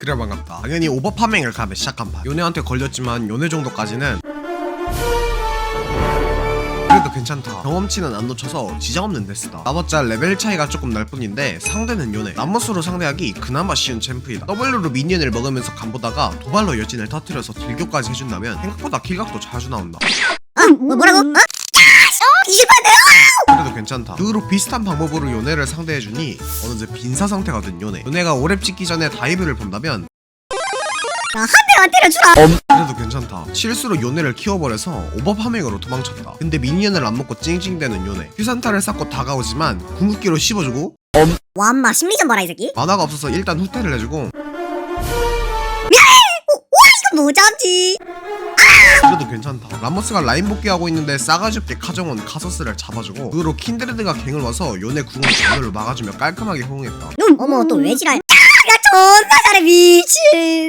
그래 반갑다. 당연히 오버 파밍을 가며 시작한 판. 요네한테 걸렸지만 요네 정도까지는 그래도 괜찮다. 경험치는 안 놓쳐서 지장 없는 데스다. 나봤자 레벨 차이가 조금 날 뿐인데 상대는 요네 남모스로 상대하기 그나마 쉬운 챔프이다. W로 미니언을 먹으면서 간보다가 도발로 여진을 터트려서 딜교까지 해준다면 생각보다 킬각도 자주 나온다. 어? 뭐, 뭐라 괜찮다. 그 후로 비슷한 방법으로 요네를 상대해주니 어느새 빈사 상태가 된 요네. 요네가 오랩 찍기 전에 다이브를 본다면 야, 한 대만 때려주라. 그래도 괜찮다. 실수로 요네를 키워버려서 오버파밍으로 도망쳤다. 근데 미니언을 안 먹고 찡찡대는 요네. 휴산타를 쌓고 다가오지만 궁극기로 씹어주고 와, 엄마 심리전 봐라, 이 새끼. 만화가 없어서 일단 후퇴를 해주고 이거 뭐잡지? 그래도 괜찮다. 라모스가 라인 복귀하고 있는데 싸가지 없게 카정원 카서스를 잡아주고 그 후로 킨드레드가 갱을 와서 요네 궁을 전멸로 막아주며 깔끔하게 호응했다. 어머, 또 왜 지랄? 야, 야, 존나 잘해, 미친.